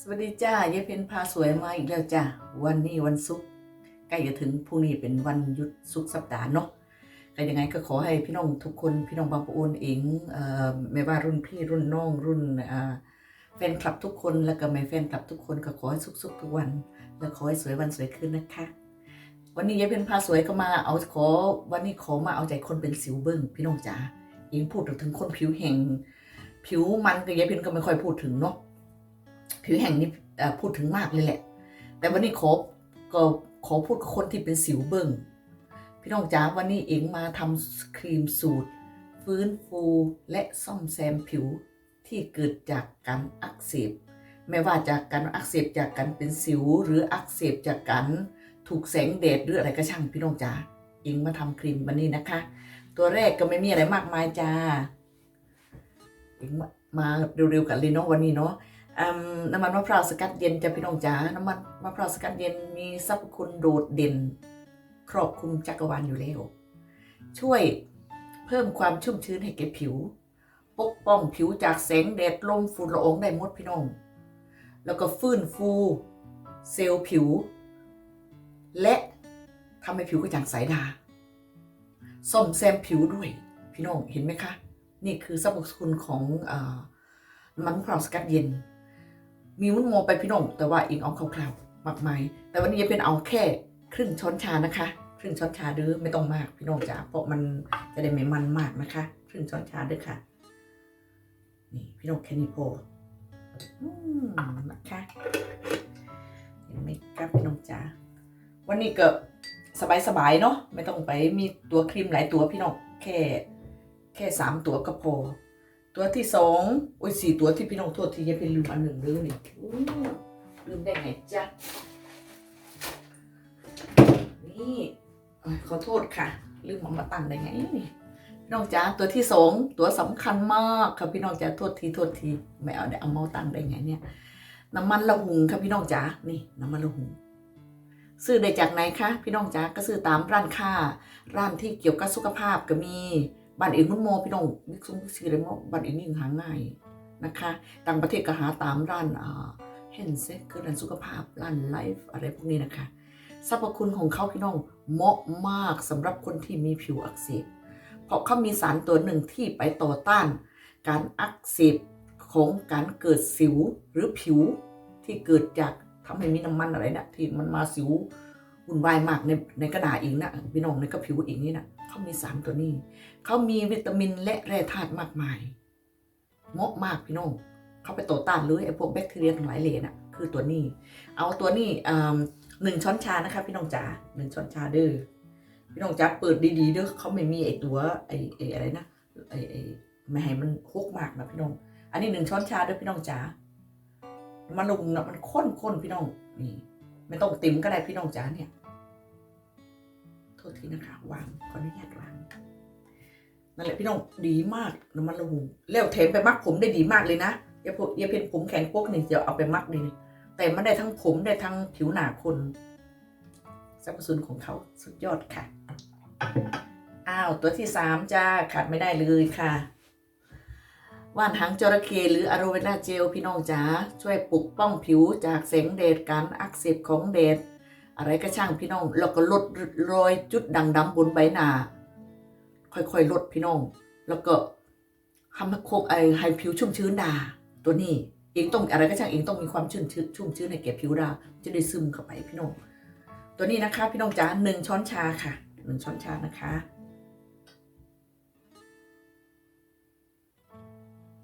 สวัสดีจ้ายายเพนพาสวยมาอีกแล้วจ้าวันนี้วันศุกร์ใกล้จะถึงพรุ่งนี้เป็นวันหยุดศุกร์สัปดาห์เนาะก็ยังไงก็ขอให้พี่น้องทุกคนพี่น้องบางปะโอนเองเอ่อไม่ว่ารุ่นพี่รุ่นน้องรุ่นแฟนคลับทุกคนแล้วก็ไม่แฟนคลับทุกคนก็ขอให้สุขๆทุกวัน แล้วขอให้สวยวันสวยคืนนะคะ วันนี้ยายเพนพาสวยก็มาเอาขอวันนี้ขอมาเอาใจคนเป็นสิวเบิ้งพี่น้องจ๋าเองพูดถึงคนผิวแห้งผิวมันก็ยายเพนก็ไม่ค่อยพูดถึงเนาะ ผิวแห้งนี่เอ่อพูดถึงมากเลยแหละ แต่วันนี้ขอก็ขอพูดกับคนที่เป็นสิวเบิ่งพี่น้องจ๋าวันนี้เองมาทำครีมสูตร ฟื้นฟูและซ่อมแซมผิวที่เกิดจากการอักเสบไม่ว่าจากการอักเสบจากการเป็นสิว หรืออักเสบจากการถูกแสงแดดหรืออะไรก็ช่างพี่น้องจ๋าเองมาทำครีมวันนี้นะคะ ตัวแรกก็ไม่มีอะไรมากมายจ้าเองมามาเร็วๆกันเลยเนาะวันนี้เนาะ น้ำมันมะพร้าวสกัดเย็นจะพี่น้องจ๋า น้ำมันมะพร้าวสกัดเย็นมีสรรพคุณโดดเด่น ครอบคลุมจักรวาลอยู่แล้ว ช่วยเพิ่มความชุ่มชื้นให้แก่ผิว ปกป้องผิวจากแสงแดดลมฝุ่นละอองได้หมดพี่น้อง แล้วก็ฟื้นฟูเซลล์ผิว และทำให้ผิวกระจ่างใสดาซ่อมแซมผิวด้วย พี่น้องเห็นไหมคะ นี่คือสรรพคุณของอาน้ำมันมะพร้าวสกัดเย็น มีมุ้นโมไปพี่น้องแต่ว่าอิงเอาคร่าวๆมากมายแต่วันนี้จะเป็นเอาแค่ครึ่งช้อนชานะคะ ครึ่งช้อนชาเด้อไม่ต้องมากพี่น้องจ๋าเพราะมันจะได้ไม่มันมากนะคะ ครึ่งช้อนชาเด้อค่ะ นี่พี่น้องแค่นี้พออืมนะคะเห็นไหมครับพี่น้องจ๋าวันนี้ก็สบายๆเนาะไม่ต้องไปมีตัวครีมหลายตัวพี่น้องแค่แค่สามตัวก็พอ ตัวที่สองโอ้ยสี่ตัวที่พี่น้องโทษทียังเป็นลืมอันหนึ่งเลยนี่ลืมได้ไงจ๊ะนี่ขอโทษค่ะ ลืมเอามาตั้งได้ไงนี่พี่น้องจ๋าตัวที่สองตัวสำคัญมากค่ะพี่น้องจ๋าโทษทีโทษทีไม่เอาได้เอามาตั้งได้ไงเนี่ยน้ำมันละหุงค่ะพี่น้องจ๋านี่น้ำมันละหุงซื้อได้จากไหนคะพี่น้องจ๋าก็ซื้อตามร้านค้าร้านที่เกี่ยวกับสุขภาพก็มี บ้านเองมันโมพี่น้องมิกซ์มิกซ์อะไรมบ้านเองยิ่งหาง่ายนะคะ ต่างประเทศก็หาตามร้านอ่าเฮนเซคือร้านสุขภาพร้านไลฟ์อะไรพวกนี้นะคะสรรพคุณของเขาพี่น้องเหมาะมากสำหรับคนที่มีผิวอักเสบเพราะเขามีสารตัวหนึ่งที่ไปต่อต้าน การอักเสบของการเกิดสิวหรือผิวที่เกิดจากทำให้มีน้ำมันอะไรนะที่มันมาสิววุ่นวายมากในในกระดาษอีกนะพี่น้องในกระผิวอีกนี่นะเขามีสารตัวนี้เขามีวิตามินและแร่ธาตุมากมายเหมาะมากพี่น้องเขาไปต่อต้านเลยไอ้พวกแบคทีเรียทั้งหลายเลยน่ะ คือตัวนี้ เอาตัวนี้หนึ่งช้อนชานะคะ พี่น้องจ๋าหนึ่งช้อนชาเด้อพี่น้องจ๋าเปิดดีๆเด้อเขาไม่มีไอ้ตัวไอ้ไอ้อะไรนะไอ้ไอ้ไม่ให้มันฮกมากนะพี่น้อง อันนี้หนึ่งช้อนชาเด้อพี่น้องจ๋ามันลงนะมันข้นๆพี่น้องนี่ไม่ต้องติ่มก็ได้พี่น้องจ๋าเนี่ยโทษทีนะคะวางขออนุญาตวาง นั่นแหละพี่น้องดีมากน้ำมันละหุงแล้วเทมไปมักผมได้ดีมากเลยนะอย่าพอย่าเป็นผมแข็งโป๊กนี่จะเอาไปมักนี่แต่มันได้ทั้งผมได้ทั้งผิวหนาคนสรรพคุณของเขาสุดยอดค่ะอ้าวตัวที่สามจ้าขาดไม่ได้เลยค่ะว่านหางจระเข้หรืออะโรเวราเจลพี่น้องจ๋าช่วยปกป้องผิวจากแสงแดดการอักเสบของแดดอะไรก็ช่างพี่น้องแล้วก็ลดรอยจุดด่างดำบนใบหน้า ค่อยๆลดพี่น้อง แล้วก็ทำให้โคกไอให้ผิวชุ่มชื้นดา ตัวนี้เองต้องอะไรก็ช่างเองต้องมีความชุ่มชื้นชุ่มชื้นในแก่ผิวดาจะได้ซึมเข้าไปพี่น้อง ตัวนี้นะคะ พี่น้องจ๋าหนึ่งช้อนชาค่ะหนึ่งช้อนชานะคะ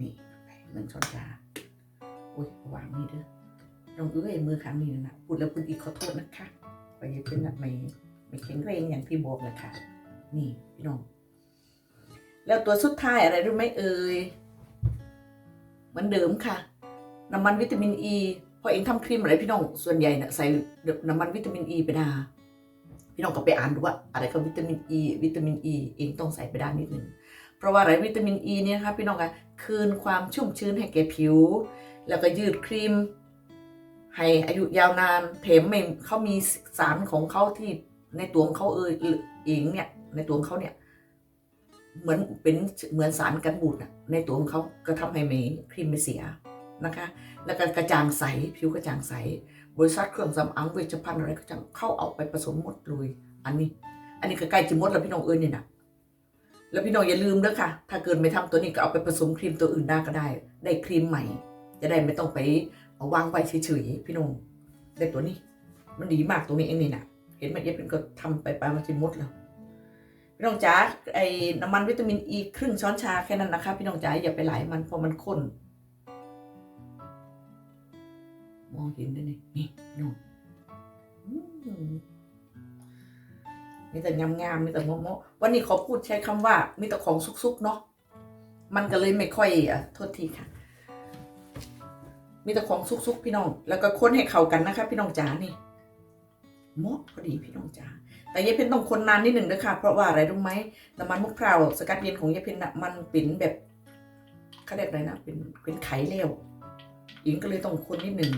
นี่หนึ่งช้อนชาอุ้ยวางนี่เด้อน้องเอ้ยมือครั้งนี้นะพูดแล้วพูดอีกขอโทษนะคะไปเป็นแบบไม่ไม่แข็งแรงอย่างที่บอกเลยค่ะ นี่พี่น้อง แล้วตัวสุดท้ายอะไรรู้ไหมเอ่ยเหมือนเดิมค่ะ น้ำมันวิตามินอ e, ีพอเองทำครีมอะไรพี่น้องส่วนใหญ่เนี่ยใส่น้ำมันวิตามินอ e ีไปดาพี่น้องก็ไปอ่านดูว่าอะไรก็วิตามินอ e, ีวิตามินอ e, ีเองต้องใส่ไปด้านนิดนึงเพราะว่าอะไรวิตามินอ e ีเนี่ยนะคะพี่น้องคะคืนความชุ่มชื้นให้แก่ผิว แล้วก็ยืดครีม ให้อายุยาวนานเถมไม่เขามีสารของเขาที่ในตัวของเขาเอยเองเนี่ยในตัวของเขาเนี่ย เหมือนเป็นเหมือนสารกันบูดน่ะในตัวของเขาก็ทำให้ไม่ครีมไม่เสียนะคะ แล้วก็กระจ่างใสผิวกระจ่างใส บริษัทเครื่องสำอางเวชภัณฑ์อะไรก็จะเข้าเอาไปผสมหมดเลยอันนี้ อันนี้ก็ใกล้จะหมดแล้วพี่น้องเอ้ยนี่นะแล้วพี่น้องอย่าลืมเด้อค่ะ ถ้าเกิดไม่ทำตัวนี้ก็เอาไปผสมครีมตัวอื่นได้ก็ได้ ได้ครีมใหม่ จะได้ไม่ต้องไปเอาวางไว้เฉยๆพี่น้องได้ตัวนี้ มันดีมากตัวนี้เองนี่นะเห็นไหมเย็บเป็นก็ทำไปไปมันจะหมดแล้ว พี่น้องจ๋าไอ้น้ำมันวิตามินอีครึ่งช้อนชาแค่นั้นนะคะ พี่น้องจ๋าอย่าไปหลายมันเพราะมันข้นมองเห็นได้นี่นี่พี่นมมีแต่งามๆมีแต่โมๆวันนี้ขอพูดใช้คำว่า มีแต่ของซุกๆเนาะมันก็เลยไม่ค่อยอะโทษทีค่ะ มีแต่ของซุกๆพี่น้อง แล้วก็ค้นให้เข้ากันนะคะ พี่น้องจ๋านี่เหมาะพอดีพี่น้องจ๋า แต่ยายเพนต้องคนนานนิดหนึ่งนะคะเพราะว่าอะไรรู้ไหมน้ำมันมะพร้าวสกัดเย็นของยายเพนน่ะมันเป็นแบบเขาเรียกอะไรนะเป็นเป็นไข่เล้วอิงก็เลยต้องคนนิดหนึ่ง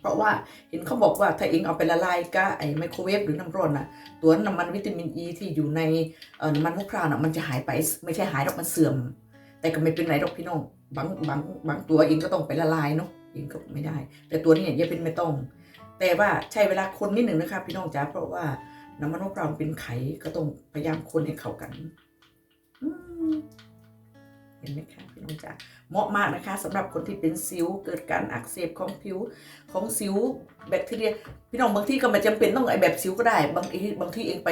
เพราะว่าเห็นเขาบอกว่าถ้าอิงเอาไปละลายก็ไอไมโครเวฟหรือน้ำร้อนน่ะตัวน้ำมันวิตามินอ e ีที่อยู่ในน้ำมันมะพร้าวน่ะมันจะหายไปไม่ใช่หายหรอกมันเสื่อม แต่ก็ไม่เป็นไรหรอกพี่น้องบางบางบางตัวเองก็ต้องไปละลายเนาะเองก็ไม่ได้ แต่ตัวนี้เนี่ยยังเป็นไม่ต้อง แต่ว่าใช้เวลาคนนิดหนึ่งนะคะพี่น้องจ๋าเพราะว่า น้ำมันมะพร้าวเป็นไขก็ต้องพยายามคนให้เข้ากันเห็นไหมคะพี่น้องจ๋าเหมาะมากนะคะสำหรับคนที่เป็นสิวเกิดการอักเสบของผิวของสิวแบคทีเรีย พี่น้องบางที่ก็ไม่จำเป็นต้องไอแบบสิวก็ได้ บางทีบางที่เองไป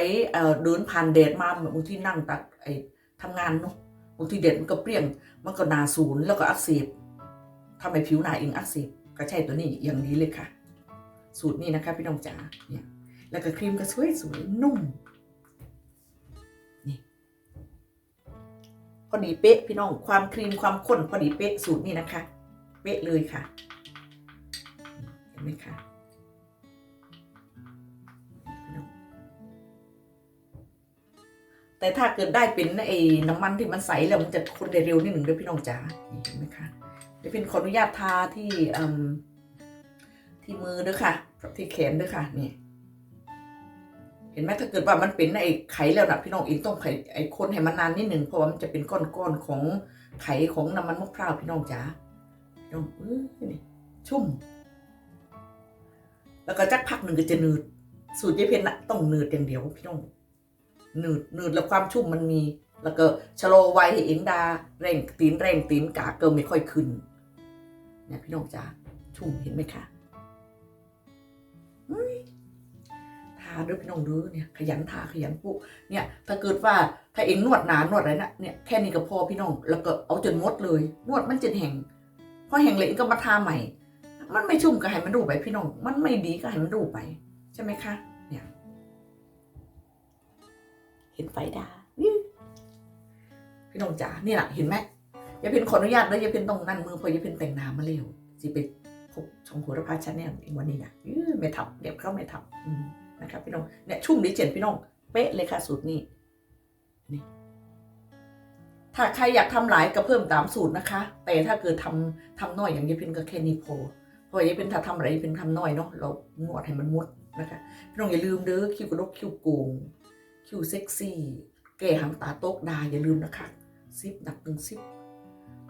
เดินผ่านแดดมาบางที่นั่งตักไอทำงานเนาะบางทีแดดมันก็เปรี้ยง มันก็นาศูนย์แล้วก็อักเสบทำให้ผิวหนาเองอักเสบก็ใช่ตัวนี้อย่างนี้เลยค่ะ สูตรนี้นะคะ พี่น้องจ๋าเนี่ย แล้วก็ครีมก็สวยสวยนุ่ม นี่พอดีเป๊ะพี่น้องความครีมความข้นพอดีเป๊ะสูตรนี้นะคะ เป๊ะเลยค่ะ เห็นไหมคะแต่ถ้าเกิดได้เป็นไอ้น้ำมันที่มันใสแล้วมันจะคนได้เร็วนิดหนึ่งด้วยพี่น้องจ๋าเห็นไหมคะเดี๋ยวเป็นขออนุญาตทาที่ที่มือด้วยค่ะที่แขนด้วยค่ะนี่ เห็นไหมถ้าเกิดว่ามันเป็นไอ้ไข่แล้วนะพี่น้องเองต้องไข่ไอ้คนให้มันนานนิดหนึ่งเพราะว่ามันจะเป็นก้อนๆของไข่ของน้ำมันมะพร้าวพี่น้องจ๋าพี่น้องเออนี่ชุ่ม แล้วก็จักพักหนึ่งก็จะหนืด สูตรยายเพนนะต้องหนืดอย่างเดียวพี่น้องหนืดหนืดแล้วความชุ่มมันมี แล้วก็ชะโลไวให้เองดาเร่งตีนเร่งตีนกาเกินไม่ค่อยขึ้นเนี่ยพี่น้องจ๋าชุ่มเห็นไหมคะ เฮ้ยทาด้วยพี่น้องดูเนี่ยขยันทาขยันปุ๊เนี่ยถ้าเกิดว่าถ้าเองนวดหนานวดอะไรนะเนี่ยแค่นี้ก็พอพี่น้องแล้วก็เอาจนมดเลย นวดมันจนแห้งพอแห้งเลยเองก็มาทาใหม่ มันไม่ชุ่มก็ให้มันรูไปพี่น้องมันไม่ดีก็ให้มันรูไป ใช่ไหมคะเนี่ยเห็นไฟดาพี่น้องจ๋าเนี่แหละเห็นไหมยายเพนขออนุญาตแล้วยายเพนต้องนั่นมือพอยายเพนแต่งหน้ามาเร็วสิไปพบชมโหระพาชาแนลเองวันนี้นะอื้อไม่ทับเดี๋ยวเข้าไม่ทับ นะครับพี่น้องเนี่ยชุ่มดีเจนพี่น้องเป๊ะเลยค่ะสูตรนี้นี่ถ้าใครอยากทำหลายก็เพิ่มตามสูตรนะคะ แต่ถ้าเกิดทำทำน้อยอย่างยายเพนก็แค่นี้พอเพราะยายเพนถ้าทำอะไรยายเพนทำน้อยเนาะเรานวดให้มันมดนะคะพี่น้องอย่าลืมเด้อคิวกระดกคิวโกงคิวเซ็กซี่แก่หางตาโต๊กดาอย่าลืมนะคะซิปหนักหนึ่งซิป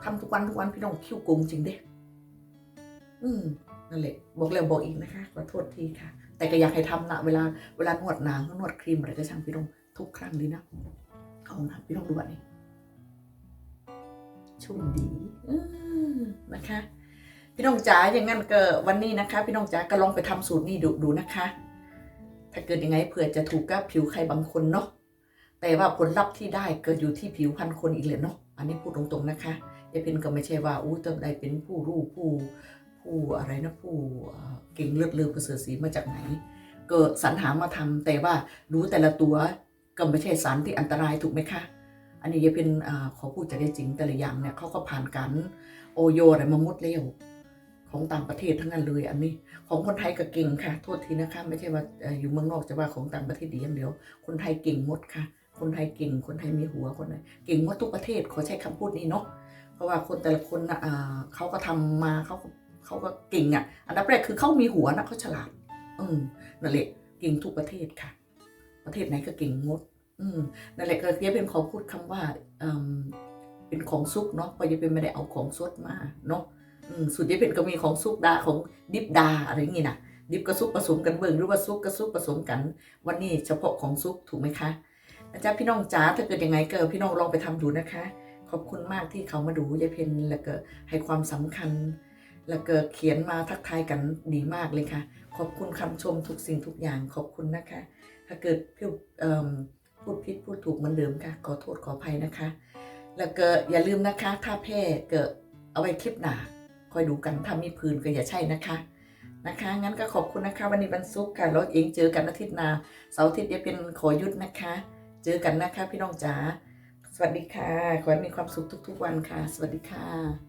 ทำทุกวันทุกวันพี่น้องคิวโกงจริงเด้ อืมนั่นแหละบอกแล้วบอกอีกนะคะขอโทษทีค่ะ แต่ก็อยากให้ทำนะเวลาเวลานวดหนางนวดครีมอะไรก็ช่างพี่น้องทุกครั้งเลยนะเอานะพี่น้องดูอันนี้ชุ่มดีอืมนะคะ พี่น้องจ๋าอย่างงั้นก็วันนี้นะคะ พี่น้องจ๋าก็ลองไปทำสูตรนี้ดูดูนะคะ ถ้าเกิดยังไงเผื่อจะถูกกับผิวใครบางคนเนาะแต่ว่าผลลัพธ์ที่ได้เกิดอยู่ที่ผิวพันคนอีกเลยเนาะอันนี้พูดตรงๆนะคะยายเพนก็ไม่ใช่ว่าอู้ต้องได้เป็นผู้รู้ผู้ ผู้อะไรนะผู้เก่งเลือดเลือประเสริฐสีมาจากไหน เกิดสรรหามาทำแต่ว่ารู้แต่ละตัวก็ไม่ใช่สารที่อันตรายถูกไหมคะ อันนี้ยายเพนอขอพูดจากได้จริงแต่ละอย่างเนี่ยเขาก็ผ่านการโอโยอะไรมาหมดแล้วของต่างประเทศทั้งนั้นเลยอันนี้ ของคนไทยก็เก่งค่ะ โทษทีนะคะ ไม่ใช่ว่าอยู่เมืองนอกจะว่าของต่างประเทศดีอย่างเดียว คนไทยเก่งหมดค่ะ คนไทยเก่ง คนไทยมีหัวคนไทยเก่งหมดทุกประเทศขอใช้คำพูดนี้เนาะเพราะว่าคนแต่ละคนนะอ่าเขาก็ทำมาเขา เขาก็เก่งอะ อันดับแรกคือเขามีหัวนะเขาฉลาด อืมนั่นแหละเก่งทุกประเทศค่ะ ประเทศไหนก็เก่งหมดอืมนั่นแหละก็เยเป็นขอพูดคำว่าอืมเป็นของซุกเนาะเพราะเยเป็นไม่ได้เอาของสดมาเนาะอืมสูตรยายเพนก็มีของซุกดาของดิบดาอะไรอย่างงี้นะดิบกับซุกผสมกันเบิ่งหรือว่าซุกกับซุกผสมกัน วันนี้เฉพาะของซุกถูกไหมคะนะจ๊ะพี่น้องจ๋าถ้าเกิดยังไงเก็พี่น้องลองไปทำดูนะคะ ขอบคุณมากที่เขามาดูยายเพนแล้วก็ให้ความสำคัญ แล้วก็เขียนมาทักทายกันดีมากเลยค่ะ ขอบคุณคำชมทุกสิ่งทุกอย่างขอบคุณนะคะ ถ้าเกิดพี่พูดผิดพูดถูกเหมือนเดิมค่ะ ขอโทษขออภัยนะคะ แล้วก็อย่าลืมนะคะ ถ้าแพ้เกิดเอาไว้คลิปหนาคอยดูกันถ้ามีพื้นก็อย่าใช่นะคะนะคะ งั้นก็ขอบคุณนะคะ วันนี้วันศุกร์ค่ะแล้วเองเจอกันอาทิตย์หน้าเสาร์อาทิตย์จะเป็นขอหยุดนะคะ เจอกันนะคะ พี่น้องจ๋าสวัสดีค่ะ ขอให้มีความสุขทุก ๆ วันค่ะ สวัสดีค่ะ